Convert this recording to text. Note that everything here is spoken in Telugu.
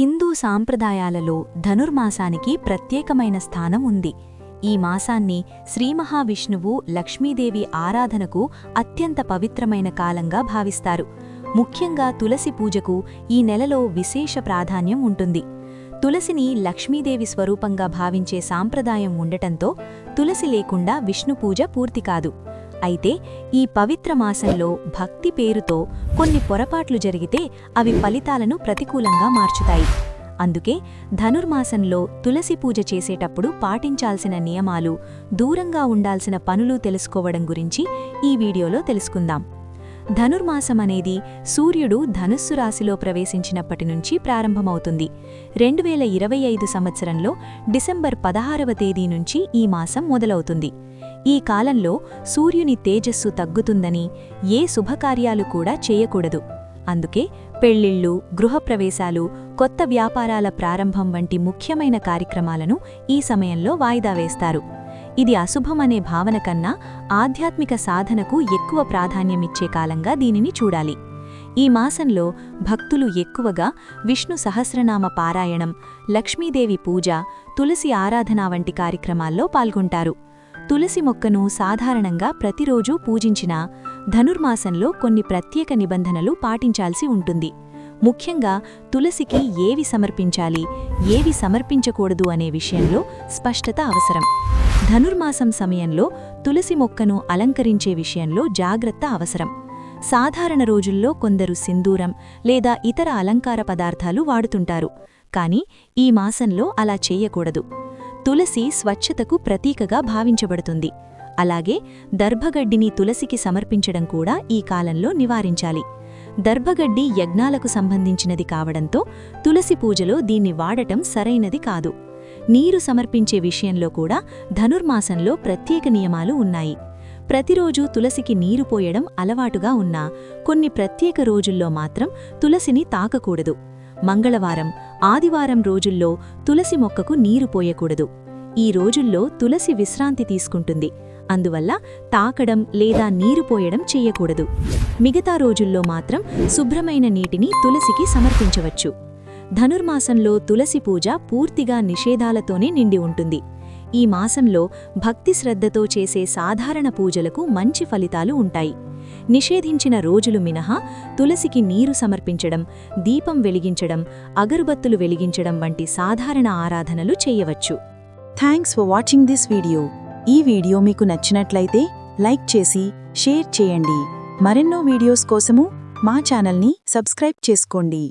హిందూ సాంప్రదాయాలలో ధనుర్మాసానికి ప్రత్యేకమైన స్థానం ఉంది. ఈ మాసాన్ని శ్రీ మహావిష్ణువు లక్ష్మీదేవి ఆరాధనకు అత్యంత పవిత్రమైన కాలంగా భావిస్తారు. ముఖ్యంగా తులసి పూజకు ఈ నెలలో విశేష ప్రాధాన్యం ఉంటుంది. తులసిని లక్ష్మీదేవి స్వరూపంగా భావించే సాంప్రదాయం ఉండటంతో తులసి లేకుండా విష్ణు పూజ పూర్తి కాదు. అయితే ఈ పవిత్ర మాసంలో భక్తి పేరుతో కొన్ని పొరపాట్లు జరిగితే అవి ఫలితాలను ప్రతికూలంగా మార్చుతాయి. అందుకే ధనుర్మాసంలో తులసి పూజ చేసేటప్పుడు పాటించాల్సిన నియమాలు దూరంగా ఉండాల్సిన పనులు తెలుసుకోవడం గురించి ఈ వీడియోలో తెలుసుకుందాం. ధనుర్మాసం అనేది సూర్యుడు ధనుస్సు రాశిలో ప్రవేశించినప్పటి నుంచి ప్రారంభమవుతుంది. రెండు వేల ఇరవై ఐదు సంవత్సరంలో డిసెంబర్ పదహారవ తేదీ నుంచి ఈ మాసం మొదలవుతుంది. ఈ కాలంలో సూర్యుని తేజస్సు తగ్గుతుందని ఏ శుభకార్యాలు కూడా చేయకూడదు. అందుకే పెళ్ళిళ్ళు గృహప్రవేశాలు కొత్త వ్యాపారాల ప్రారంభం వంటి ముఖ్యమైన కార్యక్రమాలను ఈ సమయంలో వాయిదా వేస్తారు. ఇది అశుభమనే భావన కన్నా ఆధ్యాత్మిక సాధనకు ఎక్కువ ప్రాధాన్యమిచ్చే కాలంగా దీనిని చూడాలి. ఈ మాసంలో భక్తులు ఎక్కువగా విష్ణు సహస్రనామ పారాయణం లక్ష్మీదేవి పూజ తులసి ఆరాధన వంటి కార్యక్రమాల్లో పాల్గొంటారు. తులసి మొక్కను సాధారణంగా ప్రతిరోజూ పూజించినా ధనుర్మాసంలో కొన్ని ప్రత్యేక నిబంధనలు పాటించాల్సి ఉంటుంది. ముఖ్యంగా తులసికి ఏవి సమర్పించాలి ఏవి సమర్పించకూడదు అనే విషయంలో స్పష్టత అవసరం. ధనుర్మాసం సమయంలో తులసి మొక్కను అలంకరించే విషయంలో జాగ్రత్త అవసరం. సాధారణ రోజుల్లో కొందరు సింధూరం లేదా ఇతర అలంకార పదార్థాలు వాడుతుంటారు. కాని ఈ మాసంలో అలా చేయకూడదు. తులసి స్వచ్ఛతకు ప్రతీకగా భావించబడుతుంది. అలాగే దర్భగడ్డిని తులసికి సమర్పించడం కూడా ఈ కాలంలో నివారించాలి. దర్భగడ్డి యజ్ఞాలకు సంబంధించినది కావడంతో తులసి పూజలో దీన్ని వాడటం సరైనది కాదు. నీరు సమర్పించే విషయంలో కూడా ధనుర్మాసంలో ప్రత్యేక నియమాలు ఉన్నాయి. ప్రతిరోజూ తులసికి నీరు పోయడం అలవాటుగా ఉన్నా కొన్ని ప్రత్యేక రోజుల్లో మాత్రం తులసిని తాకకూడదు. మంగళవారం ఆదివారం రోజుల్లో తులసి మొక్కకు నీరు పోయకూడదు. ఈ రోజుల్లో తులసి విశ్రాంతి తీసుకుంటుంది. అందువల్ల తాకడం లేదా నీరు పోయడం చెయ్యకూడదు మిగతా రోజుల్లో మాత్రం శుభ్రమైన నీటిని తులసికి సమర్పించవచ్చు. ధనుర్మాసంలో తులసి పూజ పూర్తిగా నిషేధాలతోనే నిండి ఉంటుంది. ఈ మాసంలో భక్తి శ్రద్ధతో చేసే సాధారణ పూజలకు మంచి ఫలితాలు ఉంటాయి. నిషేధించిన రోజులు మినహా తులసికి నీరు సమర్పించడం దీపం వెలిగించడం అగరుబత్తులు వెలిగించడం వంటి సాధారణ ఆరాధనలు చేయవచ్చు. Thanks for watching this video ఈ వీడియో మీకు నచ్చినట్లయితే లైక్ చేసి షేర్ చేయండి. మరెన్నో వీడియోస్ కోసము మా ఛానల్ని సబ్స్క్రైబ్ చేసుకోండి.